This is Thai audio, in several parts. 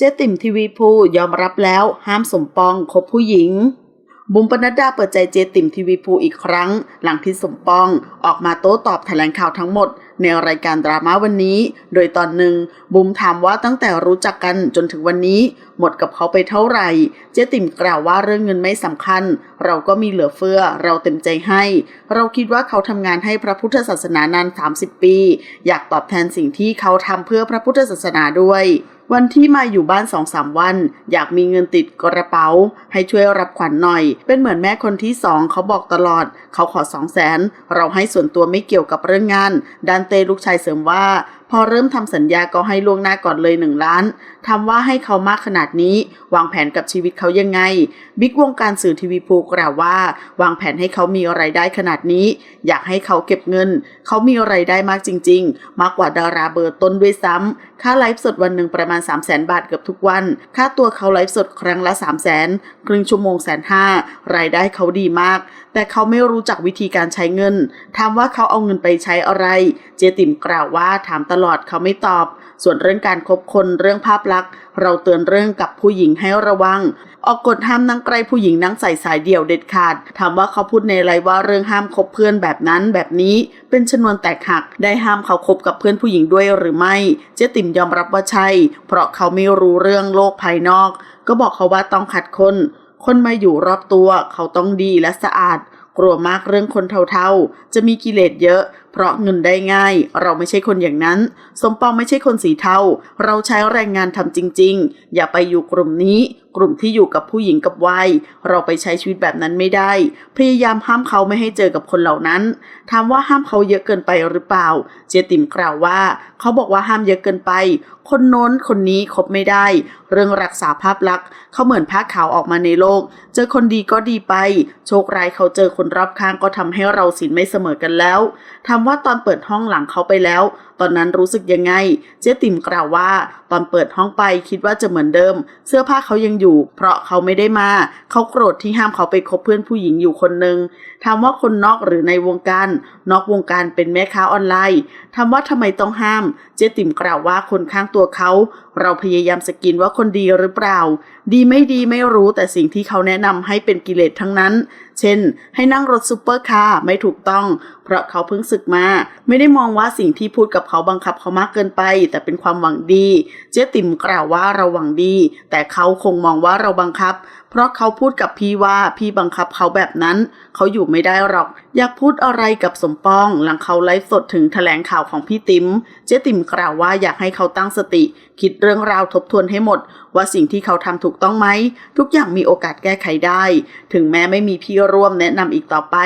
เจ๊ติ่มทีวีพูยอมรับแล้วห้ามสมปองคบผู้หญิง บุ๋มปนัดดาเปิดใจเจติ่มทีวีพูอีกครั้ง หลังที่สมปองออกมาโต้ตอบแถลงข่าวทั้งหมด ในรายการดราม่าวันนี้ โดยตอนหนึ่งบุ๋มถามว่าตั้งแต่รู้จักกันจนถึงวันนี้ หมดกับเขาไปเท่าไหร่ เจ๊ติ่มกล่าวว่าเรื่องเงินไม่สำคัญ เราก็มีเหลือเฟือ เราเต็มใจให้ เราคิดว่าเขาทำงานให้พระพุทธศาสนานาน 30 ปี อยากตอบแทนสิ่งที่เขาทำเพื่อพระพุทธศาสนาด้วย วันที่มาอยู่บ้านสองสามวัน อยากมีเงินติดกระเป๋า ให้ช่วยรับขวัญหน่อย เป็นเหมือนแม่คนที่สองเขาบอกตลอด เขาขอสองแสนเราให้ส่วนตัวไม่เกี่ยวกับเรื่องงานดันเตลูกชายเสริมว่า พอเริ่มทำสัญญาก็ให้ล่วงหน้าก่อนเลยหนึ่งล้านทำว่าให้เขามากขนาดนี้ วางแผนกับชีวิตเขายังไง บิ๊กวงการสื่อทีวีภูกล่าวว่า วางแผนให้เขามีไรายได้ขนาดนี้ อยากให้เขาเก็บเงิน เขามีไรายได้มากจริง ๆ มากกว่าดาราเบอร์ต้นด้วยซ้ำค่าไลฟ์สดวันหนึ่งประมาณ 3 0 0แสนบาทเกือบทุกวัน ค่าตัวเขาไลฟ์สดครั้งละ 3 0 0แสนครึ่งชั่วโมงแสนห้ารายได้เขาดีมาก แต่เขาไม่รู้จักวิธีการใช้เงินถามว่าเขาเอาเงินไปใช้อะไร เจติมกล่าวว่าถามตลอดเขาไม่ตอบ ส่วนเรื่องการคบคนเรื่องภาพลักษณ์ เราเตือนเรื่องกับผู้หญิงให้ระวัง ออกกฎห้ามนั่งใกล้ผู้หญิงนั่งใส่สายเดี่ยวเด็ดขาด ถามว่าเขาพูดในไรว่าเรื่องห้ามคบเพื่อนแบบนั้นแบบนี้ เป็นชนวนแตกหัก ได้ห้ามเขาคบกับเพื่อนผู้หญิงด้วยหรือไม่ เจ๊ติ๋มยอมรับว่าใช่ เพราะเขาไม่รู้เรื่องโลกภายนอก ก็บอกเขาว่าต้องขัดคน คนมาอยู่รอบตัว เขาต้องดีและสะอาดกลัวมากเรื่องคนเท่าๆ จะมีกิเลสเยอะเพราะเงินได้ง่าย เราไม่ใช่คนอย่างนั้น สมปองไม่ใช่คนสีเทา เราใช้แรงงานทำจริง ๆ อย่าไปอยู่กลุ่มนี้ กลุ่มที่อยู่กับผู้หญิงกับวัย เราไปใช้ชีวิตแบบนั้นไม่ได้ พยายามห้ามเขาไม่ให้เจอกับคนเหล่านั้น ถามว่าห้ามเขาเยอะเกินไปหรือเปล่า เจติมกล่าวว่า เขาบอกว่าห้ามเยอะเกินไป คนโน้นคนนี้คบไม่ได้ เรื่องรักษาภาพลักษณ์ เขาเหมือนผ้าขาวออกมาในโลก เจอคนดีก็ดีไป โชคร้ายเขาเจอคนรอบข้างก็ทำให้เราสินไม่เสมอกันแล้วถามว่าตอนเปิดห้องหลังเขาไปแล้ว ตอนนั้นรู้สึกยังไง เจ๊ติ๋มกล่าวว่า ตอนเปิดห้องไปคิดว่าจะเหมือนเดิม เสื้อผ้าเขายังอยู่ เพราะเขาไม่ได้มา เขาโกรธที่ห้ามเขาไปคบเพื่อนผู้หญิงอยู่คนหนึ่งถามว่าคนนอกหรือในวงการ นอกวงการเป็นแม่ค้าออนไลน์ถามว่าทำไมต้องห้าม เจ๊ติ๋มกล่าวว่าคนข้างตัวเขา เราพยายามสกินว่าคนดีหรือเปล่า ดีไม่ดีไม่รู้แต่สิ่งที่เขาแนะนำให้เป็นกิเลสทั้งนั้น เช่น ให้นั่งรถซูเปอร์คาร์ไม่ถูกต้อง เพราะเขาเพิ่งศึกมา ไม่ได้มองว่าสิ่งที่พูดกับเขาบังคับเขามากเกินไป แต่เป็นความหวังดี เจ๊ติ๋มกล่าวว่าเราหวังดี แต่เขาคงมองว่าเราบังคับเพราะเขาพูดกับพี่ว่าพี่บังคับเขาแบบนั้น เขาอยู่ไม่ได้หรอก อยากพูดอะไรกับสมปอง หลังเขาไลฟ์สดถึงแถลงข่าวของพี่ติ๋ม เจ๊ติ๋มกล่าวว่าอยากให้เขาตั้งสติ คิดเรื่องราวทบทวนให้หมด ว่าสิ่งที่เขาทำถูกต้องไหม ทุกอย่างมีโอกาสแก้ไขได้ ถึงแม้ไม่มีพี่ร่วมแนะนำอีกต่อไป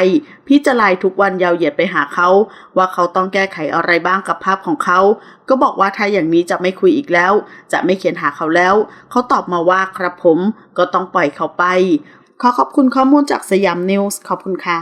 พี่จะไลน์ทุกวันยาวเหยียดไปหาเขา ว่าเขาต้องแก้ไขอะไรบ้างกับภาพของเขา ก็บอกว่าถ้าอย่างนี้จะไม่คุยอีกแล้ว จะไม่เขียนหาเขาแล้ว เขาตอบมาว่าครับผม ก็ต้องปล่อยเขาไป ขอขอบคุณข้อมูลจากสยามนิวส์ขอบคุณค่ะ